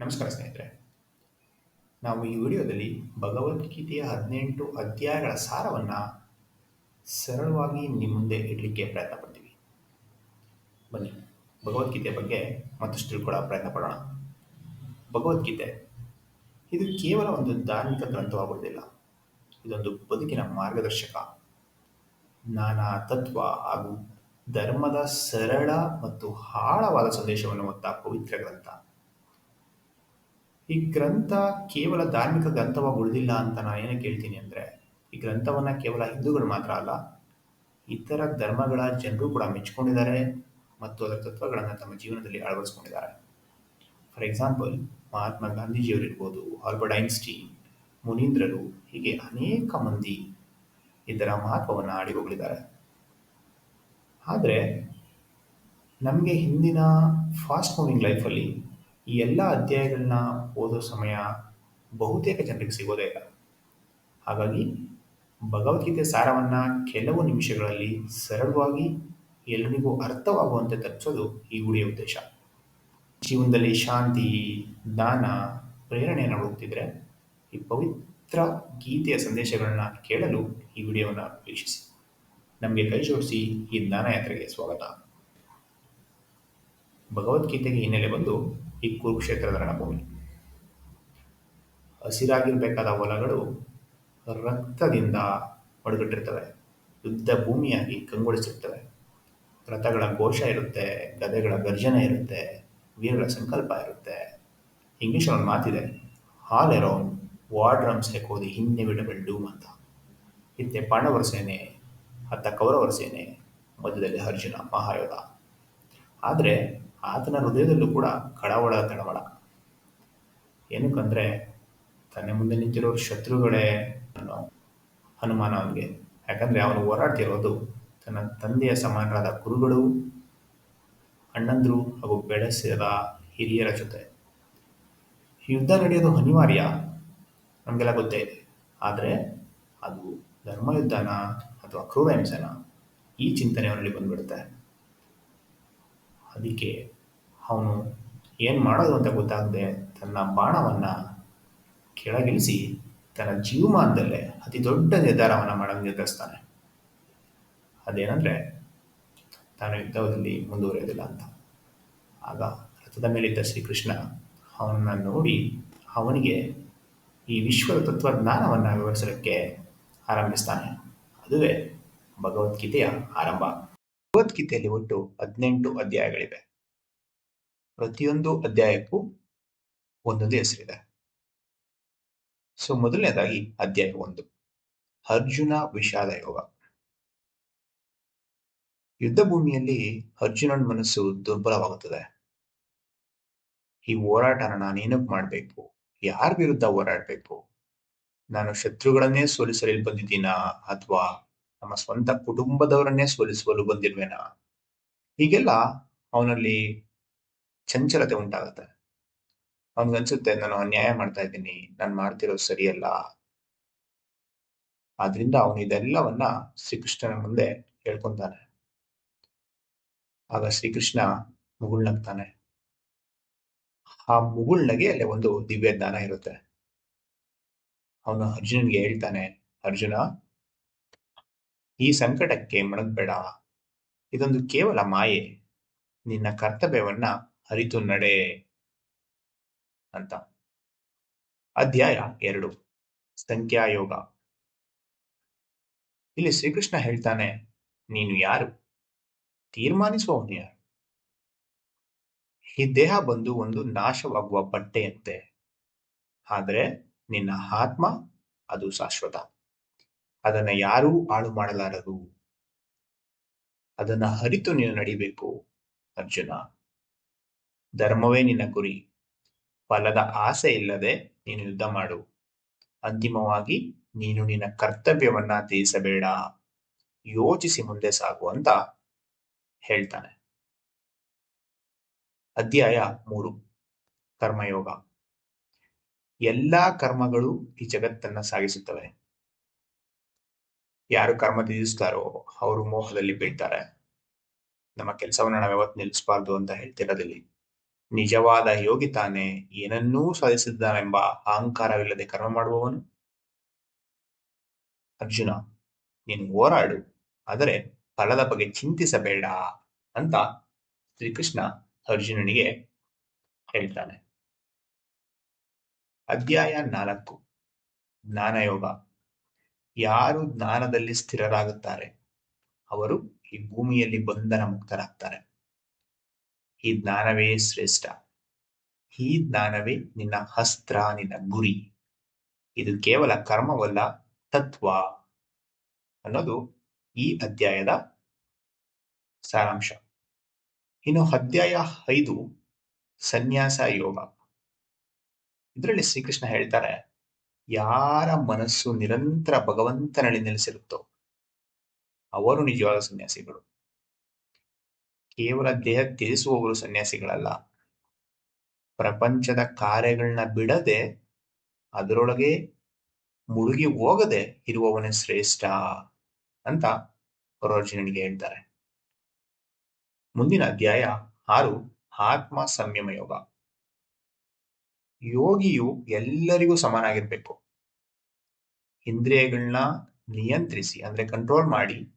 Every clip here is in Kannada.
ನಮಸ್ಕಾರ ಸ್ನೇಹಿತರೆ. ನಾವು ಈ ವಿಡಿಯೋದಲ್ಲಿ ಭಗವದ್ಗೀತೆಯ ಹದಿನೆಂಟು ಅಧ್ಯಾಯಗಳ ಸಾರವನ್ನು ಸರಳವಾಗಿ ನಿಮ್ಮ ಮುಂದೆ ಇಡಲಿಕ್ಕೆ ಪ್ರಯತ್ನ ಪಡ್ತೀವಿ. ಬನ್ನಿ ಭಗವದ್ಗೀತೆ ಬಗ್ಗೆ ಮತ್ತಷ್ಟು ತಿಳ್ಕೊಳ್ಳೋ ಪ್ರಯತ್ನ ಪಡೋಣ. ಭಗವದ್ಗೀತೆ ಇದು ಕೇವಲ ಒಂದು ಧಾರ್ಮಿಕ ಗ್ರಂಥವಾಗುವುದಿಲ್ಲ. ಇದೊಂದು ಬದುಕಿನ ಮಾರ್ಗದರ್ಶಕ. ನಾನಾ ತತ್ವ ಹಾಗೂ ಧರ್ಮದ ಸರಳ ಮತ್ತು ಆಳವಾದ ಸಂದೇಶವನ್ನು ಹೊತ್ತ ಪವಿತ್ರ ಗ್ರಂಥ. ಈ ಗ್ರಂಥ ಕೇವಲ ಧಾರ್ಮಿಕ ಗ್ರಂಥವಾಗಿ ಉಳಿದಿಲ್ಲ ಅಂತ ನಾನು ಏನಕ್ಕೆ ಹೇಳ್ತೀನಿ ಅಂದರೆ, ಈ ಗ್ರಂಥವನ್ನು ಕೇವಲ ಹಿಂದೂಗಳು ಮಾತ್ರ ಅಲ್ಲ, ಇತರ ಧರ್ಮಗಳ ಜನರು ಕೂಡ ಮೆಚ್ಕೊಂಡಿದ್ದಾರೆ ಮತ್ತು ಅದರ ತತ್ವಗಳನ್ನು ತಮ್ಮ ಜೀವನದಲ್ಲಿ ಅಳವಡಿಸ್ಕೊಂಡಿದ್ದಾರೆ. ಫಾರ್ ಎಕ್ಸಾಂಪಲ್ ಮಹಾತ್ಮ ಗಾಂಧೀಜಿಯವರಿರ್ಬೋದು, ಆಲ್ಬರ್ಟ್ ಐನ್ಸ್ಟೀನ್, ಮುನೀಂದ್ರರು ಹೀಗೆ ಅನೇಕ ಮಂದಿ ಇದರ ಮಹತ್ವವನ್ನು ಆಡಿ ಹೋಗಲಿದ್ದಾರೆ ಆದರೆ, ನಮಗೆ ಹಿಂದಿನ ಫಾಸ್ಟ್ ಮೂವಿಂಗ್ ಲೈಫಲ್ಲಿ ಈ ಎಲ್ಲ ಅಧ್ಯಾಯಗಳನ್ನ ಓದೋ ಸಮಯ ಬಹುತೇಕ ಜನರಿಗೆ ಸಿಗೋದೇ ಇಲ್ಲ. ಹಾಗಾಗಿ ಭಗವದ್ಗೀತೆ ಸಾರವನ್ನು ಕೆಲವು ನಿಮಿಷಗಳಲ್ಲಿ ಸರಳವಾಗಿ ಎಲ್ಲರಿಗೂ ಅರ್ಥವಾಗುವಂತೆ ತಪ್ಪಿಸೋದು ಈ ಗುಡಿಯ ಉದ್ದೇಶ. ಜೀವನದಲ್ಲಿ ಶಾಂತಿ, ಜ್ಞಾನ ಪ್ರೇರಣೆಯನ್ನು ಹುಡುಕ್ತಿದ್ರೆ ಈ ಪವಿತ್ರ ಗೀತೆಯ ಸಂದೇಶಗಳನ್ನು ಕೇಳಲು ಈ ವಿಡಿಯೋವನ್ನು ವೀಕ್ಷಿಸಿ. ನಮಗೆ ಕೈ ಜೋಡಿಸಿ ಈ ಜ್ಞಾನ ಯಾತ್ರೆಗೆ ಸ್ವಾಗತ. ಭಗವದ್ಗೀತೆಗೆ ಹಿನ್ನೆಲೆ ಬಂದು ಈ ಕುರುಕ್ಷೇತ್ರದ ರಣಭೂಮಿ ಹಸಿರಾಗಿರಬೇಕಾದ ಹೊಲಗಳು ರಕ್ತದಿಂದ ಒಡಗಟ್ಟಿರ್ತವೆ. ಯುದ್ಧ ಭೂಮಿಯಾಗಿ ಕಂಗೊಳಿಸಿರ್ತವೆ. ರಥಗಳ ಘೋಷ ಇರುತ್ತೆ, ಗದೆಗಳ ಗರ್ಜನೆ ಇರುತ್ತೆ ವೀರಗಳ ಸಂಕಲ್ಪ ಇರುತ್ತೆ. ಇಂಗ್ಲೀಷ್ ಒಂದು ಮಾತಿದೆ all around war drums echo the inevitable doom ಅಂತ ಇತ್ತೆ ಪಾಂಡವರ ಸೇನೆ, ಅತ್ತ ಕೌರವರ ಸೇನೆ, ಮಧ್ಯದಲ್ಲಿ ಅರ್ಜುನ, ಮಹಾಯೋಧ. ಆದರೆ ಆತನ ಹೃದಯದಲ್ಲೂ ಕೂಡ ಕಳವಳ ತಳವಳ ಏನಕ್ಕಂದರೆ ತನ್ನ ಮುಂದೆ ನಿಂತಿರೋ ಶತ್ರುಗಳೇ ಅನ್ನೋ ಅನುಮಾನ ಅವನಿಗೆ. ಯಾಕಂದರೆ ಅವನು ಹೋರಾಡ್ತಿರೋದು ತನ್ನ ತಂದೆಯ ಸಮಾನರಾದ ಕುರುಗಳು ಅಣ್ಣಂದರು ಹಾಗೂ ಬೆಳೆಸಿದ ಹಿರಿಯರ ಜೊತೆ. ಯುದ್ಧ ನಡೆಯೋದು ಅನಿವಾರ್ಯ, ನಮಗೆಲ್ಲ ಗೊತ್ತೇ ಇದೆ. ಆದರೆ ಅದು ಧರ್ಮಯುದ್ಧನ ಅಥವಾ ಕ್ರೂರ ಈ ಚಿಂತನೆ ಅವನಲ್ಲಿ ಬಂದ್ಬಿಡುತ್ತೆ. ಅದಕ್ಕೆ ಅವನು ಏನು ಮಾಡೋದು ಅಂತ ಗೊತ್ತಾಗದೆ ತನ್ನ ಬಾಣವನ್ನು ಕೆಳಗಿಳಿಸಿ ತನ್ನ ಜೀವಮಾನದಲ್ಲೇ ಅತಿ ದೊಡ್ಡ ನಿರ್ಧಾರವನ್ನು ಮಾಡಲು ನಿರ್ಧರಿಸ್ತಾನೆ. ಅದೇನಂದರೆ, ತಾನು ಯುದ್ಧದಲ್ಲಿ ಮುಂದುವರಿಯೋದಿಲ್ಲ ಅಂತ. ಆಗ ರಥದ ಮೇಲಿದ್ದ ಶ್ರೀಕೃಷ್ಣ ಅವನನ್ನು ನೋಡಿ ಅವನಿಗೆ ಈ ವಿಶ್ವದ ತತ್ವಜ್ಞಾನವನ್ನು ವಿವರಿಸಲಿಕ್ಕೆ ಆರಂಭಿಸ್ತಾನೆ. ಅದುವೇ ಭಗವದ್ಗೀತೆಯ ಆರಂಭ. ಭಗವದ್ಗೀತೆಯಲ್ಲಿ ಒಟ್ಟು ಹದಿನೆಂಟು ಅಧ್ಯಾಯಗಳಿವೆ. ಪ್ರತಿಯೊಂದು ಅಧ್ಯಾಯಕ್ಕೂ ಒಂದೊಂದು ಹೆಸರಿದೆ. ಸೊ ಮೊದಲನೇದಾಗಿ ಅಧ್ಯಾಯ ಒಂದು, ಅರ್ಜುನ ವಿಷಾದ ಯೋಗ. ಯುದ್ಧ ಭೂಮಿಯಲ್ಲಿ ಅರ್ಜುನನ ಮನಸ್ಸು ದುರ್ಬಲವಾಗುತ್ತದೆ. ಈ ಹೋರಾಟನ ನಾನು ಏನಕ್ಕೆ ಮಾಡಬೇಕು? ಯಾರ ವಿರುದ್ಧ ಹೋರಾಡಬೇಕು? ನಾನು ಶತ್ರುಗಳನ್ನೇ ಸೋಲಿಸಲಿ ಬಂದಿದ್ದೀನಾ ಅಥವಾ ನಮ್ಮ ಸ್ವಂತ ಕುಟುಂಬದವರನ್ನೇ ಸೋಲಿಸುವಲು ಬಂದಿರುವೆನ ಹೀಗೆಲ್ಲ ಅವನಲ್ಲಿ ಚಂಚಲತೆ ಉಂಟಾಗುತ್ತೆ. ಅವನಿಗನ್ಸುತ್ತೆ ನಾನು ಅನ್ಯಾಯ ಮಾಡ್ತಾ ಇದ್ದೀನಿ, ನಾನು ಮಾಡ್ತಿರೋದು ಸರಿಯಲ್ಲ. ಆದ್ರಿಂದ ಅವನು ಇದೆಲ್ಲವನ್ನ ಶ್ರೀಕೃಷ್ಣನ ಮುಂದೆ ಹೇಳ್ಕೊಂತಾನೆ. ಆಗ ಶ್ರೀಕೃಷ್ಣ ಮುಗುಳ್ನಗ್ತಾನೆ. ಆ ಮುಗುಳ್ನಗೆ ಅಲ್ಲಿ ಒಂದು ದಿವ್ಯ ಜ್ಞಾನ ಇರುತ್ತೆ. ಅವನು ಅರ್ಜುನನ್ಗೆ ಹೇಳ್ತಾನೆ, ಅರ್ಜುನ ಈ ಸಂಕಟಕ್ಕೆ ಮಣಗ್ಬೇಡ ಇದೊಂದು ಕೇವಲ ಮಾಯೆ. ನಿನ್ನ ಕರ್ತವ್ಯವನ್ನ ಅರಿತು ನಡೆ ಅಂತ. ಅಧ್ಯಾಯ ಎರಡು. ಸಂಖ್ಯಾಯೋಗ. ಇಲ್ಲಿ ಶ್ರೀಕೃಷ್ಣ ಹೇಳ್ತಾನೆ, ನೀನು ಯಾರು? ತೀರ್ಮಾನಿಸುವವನು ಯಾರು? ಈ ದೇಹ ಬಂದು ಒಂದು ನಾಶವಾಗುವ ಬಟ್ಟೆಯಂತೆ. ಆದರೆ ನಿನ್ನ ಆತ್ಮ ಅದು ಶಾಶ್ವತ. ಅದನ್ನ ಯಾರೂ ಹಾಳು ಮಾಡಲಾರರು ಅದನ್ನ ಹರಿತು ನೀನು ನಡಿಬೇಕು, ಅರ್ಜುನ. ಧರ್ಮವೇ ನಿನ್ನ ಗುರಿ ಫಲದ ಆಸೆ ಇಲ್ಲದೆ ನೀನು ಯುದ್ಧ ಮಾಡು. ಅಂತಿಮವಾಗಿ ನೀನು ನಿನ್ನ ಕರ್ತವ್ಯವನ್ನ ತೀರಿಸಬೇಡ ಯೋಚಿಸಿ ಮುಂದೆ ಸಾಗು ಅಂತ ಹೇಳ್ತಾನೆ. ಅಧ್ಯಾಯ ಮೂರು. ಕರ್ಮಯೋಗ. ಎಲ್ಲಾ ಕರ್ಮಗಳು ಈ ಜಗತ್ತನ್ನ ಸಾಗಿಸುತ್ತವೆ. ಯಾರು ಕರ್ಮ ತ್ಯಜಿಸ್ತಾರೋ ಅವರು ಮೋಹದಲ್ಲಿ ಬೀಳ್ತಾರೆ. ನಮ್ಮ ಕೆಲಸವನ್ನ ನಾವು ಯಾವತ್ತು ನಿಲ್ಲಿಸಬಾರ್ದು ಅಂತ ಹೇಳ್ತಿರೋದಿಲ್ಲಿ. ನಿಜವಾದ ಯೋಗಿ ತಾನೇ ಏನನ್ನೂ ಸಾಧಿಸಿದ್ದಾನೆಂಬ ಅಹಂಕಾರವಿಲ್ಲದೆ ಕರ್ಮ ಮಾಡುವವನು? ಅರ್ಜುನ, ನೀನು ಹೋರಾಡು, ಆದರೆ ಫಲದ ಬಗ್ಗೆ ಚಿಂತಿಸಬೇಡ ಅಂತ ಶ್ರೀಕೃಷ್ಣ ಅರ್ಜುನನಿಗೆ ಹೇಳ್ತಾನೆ. ಅಧ್ಯಾಯ ನಾಲ್ಕು. ಜ್ಞಾನಯೋಗ. ಯಾರು ಜ್ಞಾನದಲ್ಲಿ ಸ್ಥಿರರಾಗುತ್ತಾರೆ? ಅವರು ಈ ಭೂಮಿಯಲ್ಲಿ ಬಂಧನ ಮುಕ್ತರಾಗ್ತಾರೆ. ಈ ಜ್ಞಾನವೇ ಶ್ರೇಷ್ಠ. ಈ ಜ್ಞಾನವೇ ನಿನ್ನ ಅಸ್ತ್ರ, ನಿನ್ನ ಗುರಿ. ಇದು ಕೇವಲ ಕರ್ಮವಲ್ಲ, ತತ್ವ ಅನ್ನೋದು ಈ ಅಧ್ಯಾಯದ ಸಾರಾಂಶ. ಇನ್ನು ಅಧ್ಯಾಯ ಐದು, ಸನ್ಯಾಸ ಯೋಗ. ಇದರಲ್ಲಿ ಶ್ರೀಕೃಷ್ಣ ಹೇಳ್ತಾರೆ ಯಾರ ಮನಸ್ಸು ನಿರಂತರ ಭಗವಂತನಲ್ಲಿ ನೆಲೆಸಿರುತ್ತೋ ಅವರು ನಿಜವಾದ ಸನ್ಯಾಸಿಗಳು. ಕೇವಲ ದೇಹ ತ್ಯಜಿಸುವವರು ಸನ್ಯಾಸಿಗಳಲ್ಲ. ಪ್ರಪಂಚದ ಕಾರ್ಯಗಳನ್ನ ಬಿಡದೆ, ಅದರೊಳಗೆ ಮುಳುಗಿ ಹೋಗದೆ ಇರುವವನೇ ಶ್ರೇಷ್ಠ ಅಂತ ಅರ್ಜುನನಿಗೆ ಹೇಳ್ತಾರೆ. ಮುಂದಿನ ಅಧ್ಯಾಯ ಆರು, ಆತ್ಮ ಸಂಯಮ ಯೋಗ. ಯೋಗಿಯು ಎಲ್ಲರಿಗೂ ಸಮನಾಗಿರ್ಬೇಕು. ಇಂದ್ರಿಯಗಳನ್ನ ನಿಯಂತ್ರಿಸಿ, ಅಂದ್ರೆ ಕಂಟ್ರೋಲ್ ಮಾಡಿ,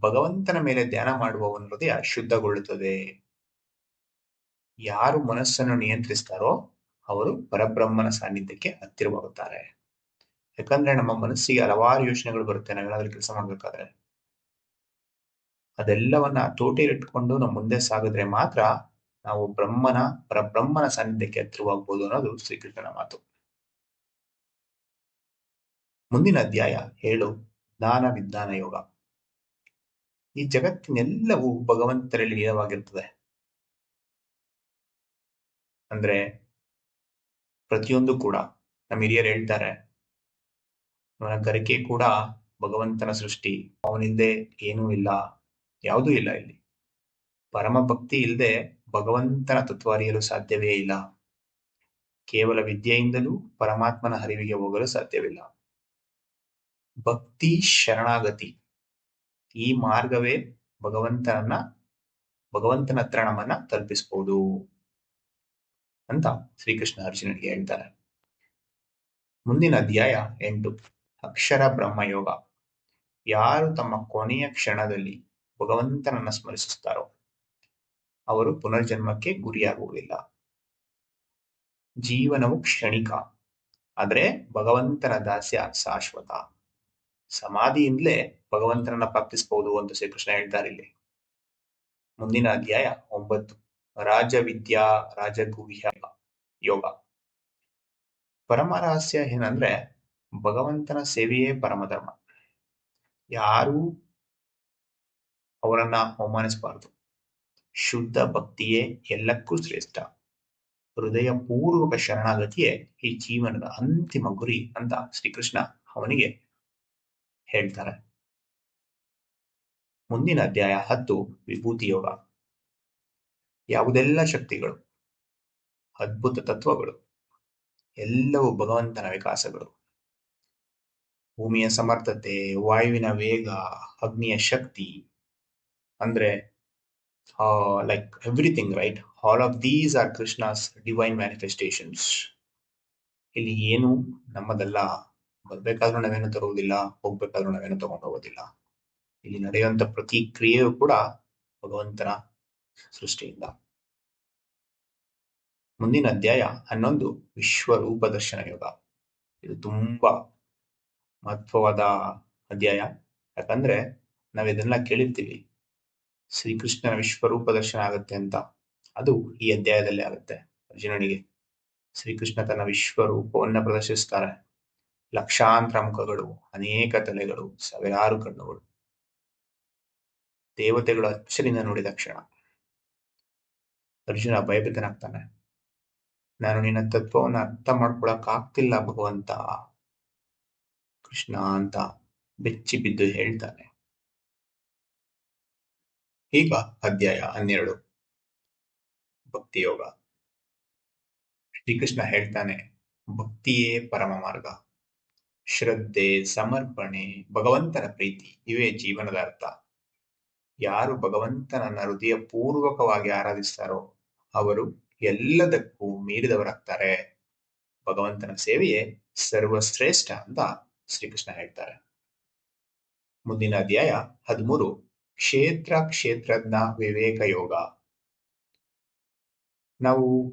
ಭಗವಂತನ ಮೇಲೆ ಧ್ಯಾನ ಮಾಡುವ ಒಂದು ಹೃದಯ ಶುದ್ಧಗೊಳ್ಳುತ್ತದೆ. ಯಾರು ಮನಸ್ಸನ್ನು ನಿಯಂತ್ರಿಸ್ತಾರೋ, ಅವರು ಪರಬ್ರಹ್ಮನ ಸಾನ್ನಿಧ್ಯಕ್ಕೆ ಹತ್ತಿರವಾಗುತ್ತಾರೆ. ಯಾಕಂದ್ರೆ ನಮ್ಮ ಮನಸ್ಸಿಗೆ ಹಲವಾರು ಯೋಚನೆಗಳು ಬರುತ್ತೆ ನಾವೇನಾದ್ರೂ ಕೆಲಸ ಮಾಡ್ಬೇಕಾದ್ರೆ. ಅದೆಲ್ಲವನ್ನ ತೋಟೆಲಿಟ್ಕೊಂಡು ನಮ್ಮ ಮುಂದೆ ಸಾಗಿದ್ರೆ ಮಾತ್ರ ನಾವು ಬ್ರಹ್ಮನ ಪರಬ್ರಹ್ಮನ ಸಾನ್ನಿಧ್ಯಕ್ಕೆ ಹತ್ತಿರವಾಗಬಹುದು ಅನ್ನೋದು ಶ್ರೀಕೃಷ್ಣನ ಮಾತು. ಮುಂದಿನ ಅಧ್ಯಾಯ ಹೇಳು ಜ್ಞಾನ ವಿಜ್ಞಾನ ಯೋಗ. ಈ ಜಗತ್ತಿನೆಲ್ಲವೂ ಭಗವಂತರಲ್ಲಿ ಲೀನವಾಗಿರ್ತದೆ. ಅಂದ್ರೆ ಪ್ರತಿಯೊಂದು ಕೂಡ, ನಮ್ಮ ಹಿರಿಯರು ಹೇಳ್ತಾರೆ, ಅವನ ಗರಿಕೆ ಕೂಡ ಭಗವಂತನ ಸೃಷ್ಟಿ, ಅವನಿಂದೆ ಏನೂ ಇಲ್ಲ, ಯಾವುದೂ ಇಲ್ಲ ಇಲ್ಲಿ. ಪರಮ ಭಕ್ತಿ ಇಲ್ಲದೆ ಭಗವಂತನ ತತ್ವ ಅರಿಯಲು ಸಾಧ್ಯವೇ ಇಲ್ಲ. ಕೇವಲ ವಿದ್ಯೆಯಿಂದಲೂ ಪರಮಾತ್ಮನ ಹರಿವಿಗೆ ಹೋಗಲು ಸಾಧ್ಯವಿಲ್ಲ. ಭಕ್ತಿ ಶರಣಾಗತಿ. ಈ ಮಾರ್ಗವೇ ಭಗವಂತನನ್ನ, ಭಗವಂತನ ಹತ್ರ ನಮ್ಮನ್ನ ತಲುಪಿಸಬಹುದು ಅಂತ ಶ್ರೀಕೃಷ್ಣ ಅರ್ಜುನನಿಗೆ ಹೇಳ್ತಾರೆ. ಮುಂದಿನ ಅಧ್ಯಾಯ ಎಂಟು. ಅಕ್ಷರ ಬ್ರಹ್ಮಯೋಗ ಯಾರು ತಮ್ಮ ಕೊನೆಯ ಕ್ಷಣದಲ್ಲಿ ಭಗವಂತನನ್ನ ಸ್ಮರಿಸುತ್ತಾರೋ ಅವರು ಪುನರ್ಜನ್ಮಕ್ಕೆ ಗುರಿಯಾಗುವುದಿಲ್ಲ. ಜೀವನವು ಕ್ಷಣಿಕ, ಆದರೆ ಭಗವಂತನ ದಾಸ್ಯ ಶಾಶ್ವತ. ಸಮಾಧಿಯಿಂದಲೇ ಭಗವಂತನನ್ನ ಪ್ರಾಪ್ತಿಸಬಹುದು ಅಂತ ಶ್ರೀಕೃಷ್ಣ ಹೇಳ್ತಾರೆ ಇಲ್ಲಿ. ಮುಂದಿನ ಅಧ್ಯಾಯ ಒಂಬತ್ತು, ರಾಜವಿದ್ಯಾ ರಾಜಗುಹ್ಯ ಯೋಗ. ಪರಮ ರಹಸ್ಯ ಏನಂದ್ರೆ ಭಗವಂತನ ಸೇವೆಯೇ ಪರಮಧರ್ಮ. ಯಾರೂ ಅವರನ್ನ ಅವಮಾನಿಸಬಾರದು. ಶುದ್ಧ ಭಕ್ತಿಯೇ ಎಲ್ಲಕ್ಕೂ ಶ್ರೇಷ್ಠ. ಹೃದಯ ಪೂರ್ವಕ ಶರಣಾಗತಿಯೇ ಈ ಜೀವನದ ಅಂತಿಮ ಗುರಿ ಅಂತ ಶ್ರೀಕೃಷ್ಣ ಅವನಿಗೆ ಹೇಳ್ತಾರೆ. ಮುಂದಿನ ಅಧ್ಯಾಯ ಹತ್ತು, ವಿಭೂತಿ ಯೋಗ. ಯಾವುದೆಲ್ಲ ಶಕ್ತಿಗಳು? ಅದ್ಭುತ ತತ್ವಗಳು. ಎಲ್ಲವೂ ಭಗವಂತನ ವಿಕಾಸಗಳು. ಭೂಮಿಯ ಸಮರ್ಥತೆ, ವಾಯುವಿನ ವೇಗ, ಅಗ್ನಿಯ ಶಕ್ತಿ. ಅಂದ್ರೆ like everything right All of these are Krishna's divine manifestations. ಇಲ್ಲಿ ಏನು? ನಮ್ಮದೆಲ್ಲ. ಬರ್ಬೇಕಾದ್ರೂ ನಾವೇನು ತರುವುದಿಲ್ಲ, ಹೋಗ್ಬೇಕಾದ್ರೂ ನಾವೇನು ತಗೊಂಡು ಹೋಗೋದಿಲ್ಲ. ಇಲ್ಲಿ ನಡೆಯುವಂತ ಪ್ರತಿ ಕ್ರಿಯೆಯೂ ಕೂಡ ಭಗವಂತನ ಸೃಷ್ಟಿಯಿಂದ. ಮುಂದಿನ ಅಧ್ಯಾಯ ಹನ್ನೊಂದು, ವಿಶ್ವರೂಪ ದರ್ಶನ ಯೋಗ. ಇದು ತುಂಬಾ ಮಹತ್ವವಾದ ಅಧ್ಯಾಯ. ಯಾಕಂದ್ರೆ ನಾವಿದೆಲ್ಲ ಕೇಳಿರ್ತೀವಿ. ಶ್ರೀಕೃಷ್ಣನ ವಿಶ್ವರೂಪ ದರ್ಶನ ಆಗುತ್ತೆ ಅಂತ. ಅದು ಈ ಅಧ್ಯಾಯದಲ್ಲಿ ಆಗುತ್ತೆ. ಅರ್ಜುನನಿಗೆ ಶ್ರೀಕೃಷ್ಣ ತನ್ನ ವಿಶ್ವರೂಪವನ್ನ ಪ್ರದರ್ಶಿಸ್ತಾರೆ. ಲಕ್ಷಾಂತರ ಮುಖಗಳು ಅನೇಕ ತಲೆಗಳು, ಸಾವಿರಾರು ಕಣ್ಣುಗಳು. ದೇವತೆಗಳು ಅಚ್ಚರಿಂದ ನೋಡಿದ ಕ್ಷಣ. ಅರ್ಜುನ ಭಯಭೀತನಾಗ್ತಾನೆ. ನಾನು ನಿನ್ನ ತತ್ವವನ್ನು ಅರ್ಥ ಮಾಡ್ಕೊಳಕ್ ಆಗ್ತಿಲ್ಲ ಭಗವಂತ. ಕೃಷ್ಣ ಅಂತ ಬೆಚ್ಚಿ ಬಿದ್ದು ಹೇಳ್ತಾನೆ. ಈಗ ಅಧ್ಯಾಯ ಹನ್ನೆರಡು. ಭಕ್ತಿಯೋಗ. ಶ್ರೀಕೃಷ್ಣ ಹೇಳ್ತಾನೆ, ಭಕ್ತಿಯೇ ಪರಮ ಮಾರ್ಗ. ಶ್ರದ್ಧೆ, ಸಮರ್ಪಣೆ, ಭಗವಂತನ ಪ್ರೀತಿ, ಇವೇ ಜೀವನದ ಅರ್ಥ. ಯಾರು ಭಗವಂತನನ್ನ ಹೃದಯ ಪೂರ್ವಕವಾಗಿ ಆರಾಧಿಸ್ತಾರೋ, ಅವರು ಎಲ್ಲದಕ್ಕೂ ಮೀರಿದವರಾಗ್ತಾರೆ. ಭಗವಂತನ ಸೇವೆಯೇ ಸರ್ವಶ್ರೇಷ್ಠ ಅಂತ ಶ್ರೀಕೃಷ್ಣ ಹೇಳ್ತಾರೆ. ಮುಂದಿನ ಅಧ್ಯಾಯ ಹದಿಮೂರು. ಕ್ಷೇತ್ರ ಕ್ಷೇತ್ರಜ್ಞ ವಿವೇಕ ಯೋಗ. ನಾವು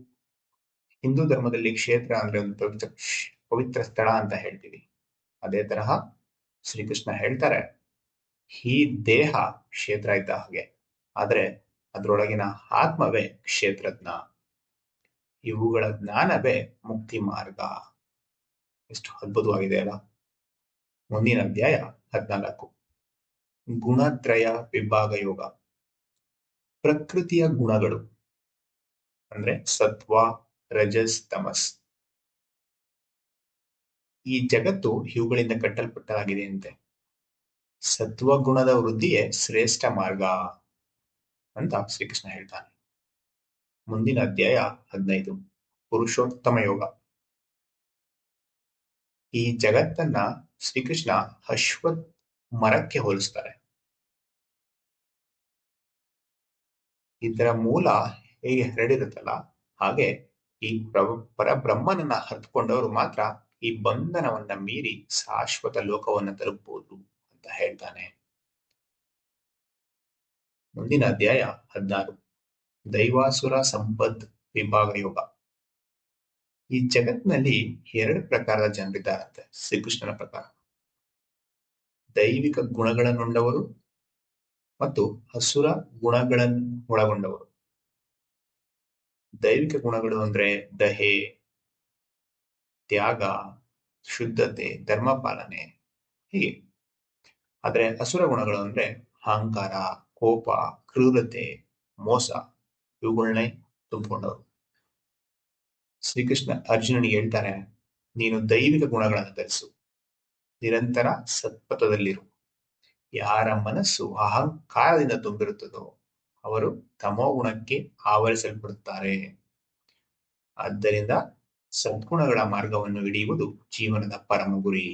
ಹಿಂದೂ ಧರ್ಮದಲ್ಲಿ ಕ್ಷೇತ್ರ ಅಂದ್ರೆ ಒಂದು ಪವಿತ್ರ ಪವಿತ್ರ ಸ್ಥಳ ಅಂತ ಹೇಳ್ತೀವಿ. ಅದೇ ತರಹ ಶ್ರೀಕೃಷ್ಣ ಹೇಳ್ತಾರೆ ಈ ದೇಹ ಕ್ಷೇತ್ರ ಇದ್ದ ಹಾಗೆ. ಆದ್ರೆ ಅದರೊಳಗಿನ ಆತ್ಮವೇ ಕ್ಷೇತ್ರಜ್ಞ. ಇವುಗಳ ಜ್ಞಾನವೇ ಮುಕ್ತಿ ಮಾರ್ಗ. ಎಷ್ಟು ಅದ್ಭುತವಾಗಿದೆ ಅಲ್ಲ. ಮುಂದಿನ ಅಧ್ಯಾಯ ಹದಿನಾಲ್ಕು. ಗುಣತ್ರಯ ವಿಭಾಗ ಯೋಗ. ಪ್ರಕೃತಿಯ ಗುಣಗಳು ಅಂದ್ರೆ ಸತ್ವ, ರಜಸ್, ತಮಸ್. ಈ ಜಗತ್ತು ಇವುಗಳಿಂದ ಕಟ್ಟಲ್ಪಟ್ಟದಾಗಿದೆ ಅಂತೆ. ಸತ್ವಗುಣದ ವೃದ್ಧಿಯೇ ಶ್ರೇಷ್ಠ ಮಾರ್ಗ ಅಂತ ಶ್ರೀಕೃಷ್ಣ ಹೇಳ್ತಾನೆ. ಮುಂದಿನ ಅಧ್ಯಾಯ ಹದಿನೈದು, ಪುರುಷೋತ್ತಮ ಯೋಗ. ಈ ಜಗತ್ತನ್ನ ಶ್ರೀಕೃಷ್ಣ ಅಶ್ವತ್ ಮರಕ್ಕೆ ಹೋಲಿಸ್ತಾರೆ. ಇದರ ಮೂಲ ಹೇಗೆ ಹರಡಿರುತ್ತಲ್ಲ, ಹಾಗೆ ಈ ಪರಬ್ರಹ್ಮನನ್ನ ಹತ್ಕೊಂಡವರು ಮಾತ್ರ ಈ ಬಂಧನವನ್ನ ಮೀರಿ ಶಾಶ್ವತ ಲೋಕವನ್ನ ತಲುಪಬಹುದು ಅಂತ ಹೇಳ್ತಾನೆ. ಮುಂದಿನ ಅಧ್ಯಾಯ ಹದಿನಾರು. ದೈವಾಸುರ ಸಂಪದ್ ವಿಭಾಗ ಯೋಗ. ಈ ಜಗತ್ನಲ್ಲಿ ಎರಡು ಪ್ರಕಾರದ ಜನರಿದ್ದಾರಂತೆ ಶ್ರೀಕೃಷ್ಣನ ಪ್ರಕಾರ. ದೈವಿಕ ಗುಣಗಳನ್ನೊಂಡವರು ಮತ್ತು ಹಸುರ ಗುಣಗಳನ್ನು ಒಳಗೊಂಡವರು ದೈವಿಕ ಗುಣಗಳು ಅಂದ್ರೆ ದಹೆ, ತ್ಯಾಗ, ಶುದ್ಧತೆ, ಧರ್ಮ ಪಾಲನೆ, ಹೀಗೆ. ಆದ್ರೆ ಹಸುರ ಗುಣಗಳು ಅಂದ್ರೆ ಅಹಂಕಾರ, ಕೋಪ, ಕ್ರೂರತೆ, ಮೋಸ ಇವುಗಳನ್ನೇ ತುಂಬಿಕೊಂಡವರು. ಶ್ರೀಕೃಷ್ಣ ಅರ್ಜುನನಿಗೆ ಹೇಳ್ತಾರೆ, ನೀನು ದೈವಿಕ ಗುಣಗಳನ್ನು ಧರಿಸು. ನಿರಂತರ ಸತ್ಪಥದಲ್ಲಿರು. ಯಾರ ಮನಸ್ಸು ಅಹಂಕಾರದಿಂದ ತುಂಬಿರುತ್ತದೋ, ಅವರು ತಮೋ ಗುಣಕ್ಕೆ ಆವರಿಸಲ್ಪಡುತ್ತಾರೆ. ಆದ್ದರಿಂದ ಸದ್ಗುಣಗಳ ಮಾರ್ಗವನ್ನು ಹಿಡಿಯುವುದು ಜೀವನದ ಪರಮ ಗುರಿ.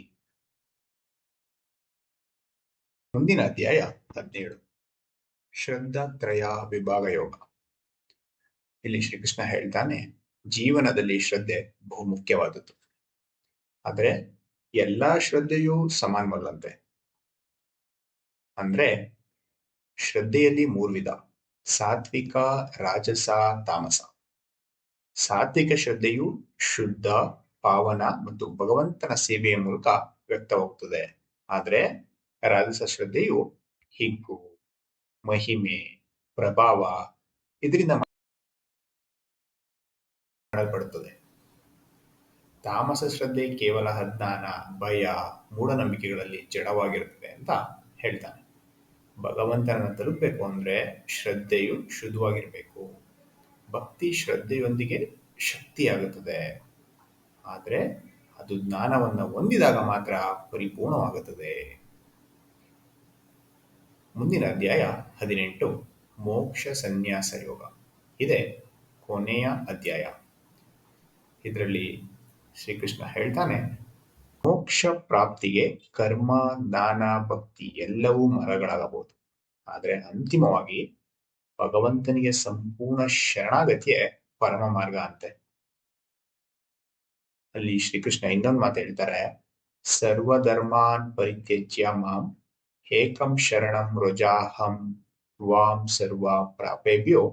ಮುಂದಿನ ಅಧ್ಯಾಯ ಹದಿನೇಳು. ಶ್ರದ್ಧಾತ್ರಯ ವಿಭಾಗ ಯೋಗ. ಇಲ್ಲಿ ಶ್ರೀಕೃಷ್ಣ ಹೇಳ್ತಾನೆ, ಜೀವನದಲ್ಲಿ ಶ್ರದ್ಧೆ ಬಹು ಮುಖ್ಯವಾದದ್ದು ಆದರೆ ಎಲ್ಲಾ ಶ್ರದ್ಧೆಯೂ ಸಮಾನವಲ್ಲಂತೆ. ಅಂದ್ರೆ ಶ್ರದ್ಧೆಯಲ್ಲಿ ಮೂರು ವಿಧ. ಸಾತ್ವಿಕ, ರಾಜಸ, ತಾಮಸ. ಸಾತ್ವಿಕ ಶ್ರದ್ಧೆಯು ಶುದ್ಧ, ಪಾವನ ಮತ್ತು ಭಗವಂತನ ಸೇವೆಯ ಮೂಲಕ ವ್ಯಕ್ತವಾಗುತ್ತದೆ ಆದರೆ ರಾಜಸ ಶ್ರದ್ಧೆಯು ಹಿಗ್ಗು, ಮಹಿಮೆ, ಪ್ರಭಾವ ಇದರಿಂದ ಮಾಡಲ್ಪಡುತ್ತದೆ. ತಾಮಸ ಶ್ರದ್ಧೆ ಕೇವಲ ಅಜ್ಞಾನ, ಭಯ, ಮೂಢನಂಬಿಕೆಗಳಲ್ಲಿ ಜಡವಾಗಿರುತ್ತದೆ ಅಂತ ಹೇಳ್ತಾನೆ. ಭಗವಂತನನ್ನು ತಲುಪಬೇಕು ಅಂದ್ರೆ ಶ್ರದ್ಧೆಯು ಶುದ್ಧವಾಗಿರಬೇಕು. ಭಕ್ತಿ ಶ್ರದ್ಧೆಯೊಂದಿಗೆ ಶಕ್ತಿಯಾಗುತ್ತದೆ. ಆದರೆ ಅದು ಜ್ಞಾನವನ್ನು ಹೊಂದಿದಾಗ ಮಾತ್ರ ಪರಿಪೂರ್ಣವಾಗುತ್ತದೆ. ಮುಂದಿನ ಅಧ್ಯಾಯ ಹದಿನೆಂಟು, ಮೋಕ್ಷ ಸನ್ಯಾಸ ಯೋಗ. ಇದೆ ಕೊನೆಯ ಅಧ್ಯಾಯ. ಇದರಲ್ಲಿ ಶ್ರೀಕೃಷ್ಣ ಹೇಳ್ತಾನೆ, ಮೋಕ್ಷ ಪ್ರಾಪ್ತಿಗೆ ಕರ್ಮ ಜ್ಞಾನ ಭಕ್ತಿ ಎಲ್ಲವೂ ಮರಗಳಾಗಬಹುದು. ಆದರೆ ಅಂತಿಮವಾಗಿ ಭಗವಂತನಿಗೆ ಸಂಪೂರ್ಣ ಶರಣಾಗತಿಯೇ ಪರಮ ಮಾರ್ಗ ಅಂತೆ. ಅಲ್ಲಿ ಶ್ರೀಕೃಷ್ಣ ಇನ್ನೊಂದು ಮಾತು ಹೇಳ್ತಾರೆ, ಸರ್ವಧರ್ಮಾನ್ ಪರಿತ್ಯಜ್ಯ ಮಾಂ, ಏಕಂ ಶರಣಂ ರುಜಾಹಂ ವಾಂ ಸರ್ವ ಪ್ರಾಪೇಭ್ಯೋ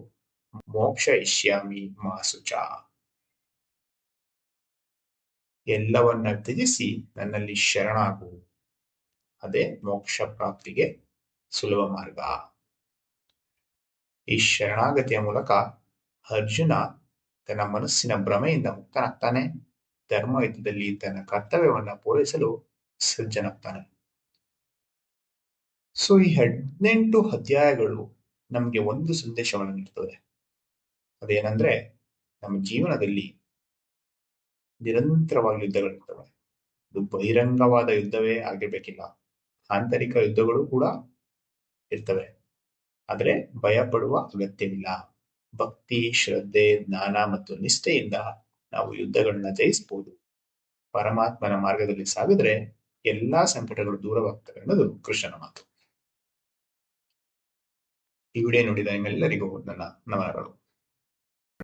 ಮೋಕ್ಷ ಇಷ್ಯಾಮಿ ಮಾಸುಚ. ಎಲ್ಲವನ್ನ ತ್ಯಜಿಸಿ ನನ್ನಲ್ಲಿ ಶರಣಾಗು. ಅದೇ ಮೋಕ್ಷ ಪ್ರಾಪ್ತಿಗೆ ಸುಲಭ ಮಾರ್ಗ. ಈ ಶರಣಾಗತಿಯ ಮೂಲಕ ಅರ್ಜುನ ತನ್ನ ಮನಸ್ಸಿನ ಭ್ರಮೆಯಿಂದ ಮುಕ್ತನಾಗ್ತಾನೆ. ಧರ್ಮಯುದ್ಧದಲ್ಲಿ ತನ್ನ ಕರ್ತವ್ಯವನ್ನ ಪೂರೈಸಲು ಸಜ್ಜನಾಗ್ತಾನೆ. ಸೊ ಈ ಹದಿನೆಂಟು ಅಧ್ಯಾಯಗಳು ನಮಗೆ ಒಂದು ಸಂದೇಶವನ್ನು ನೀಡುತ್ತದೆ ಅದೇನಂದ್ರೆ, ನಮ್ಮ ಜೀವನದಲ್ಲಿ ನಿರಂತರವಾಗಿ ಯುದ್ಧಗಳಿರ್ತವೆ ಅದು ಬಹಿರಂಗವಾದ ಯುದ್ಧವೇ ಆಗಿರ್ಬೇಕಿಲ್ಲ. ಆಂತರಿಕ ಯುದ್ಧಗಳು ಕೂಡ ಇರ್ತವೆ. ಆದರೆ ಭಯಪಡುವ ಅಗತ್ಯವಿಲ್ಲ. ಭಕ್ತಿ, ಶ್ರದ್ಧೆ, ಜ್ಞಾನ ಮತ್ತು ನಿಷ್ಠೆಯಿಂದ ನಾವು ಯುದ್ಧಗಳನ್ನ ಜಯಿಸಬಹುದು ಪರಮಾತ್ಮನ ಮಾರ್ಗದಲ್ಲಿ ಸಾಗಿದ್ರೆ ಎಲ್ಲಾ ಸಂಕಟಗಳು ದೂರವಾಗ್ತವೆ ಅನ್ನೋದು ಕೃಷ್ಣನ ಮಾತು. ಈ ವಿಡಿಯೋ ನೋಡಿದ ನಿಮ್ಮೆಲ್ಲರಿಗೂ ನನ್ನ ನಮನಗಳು.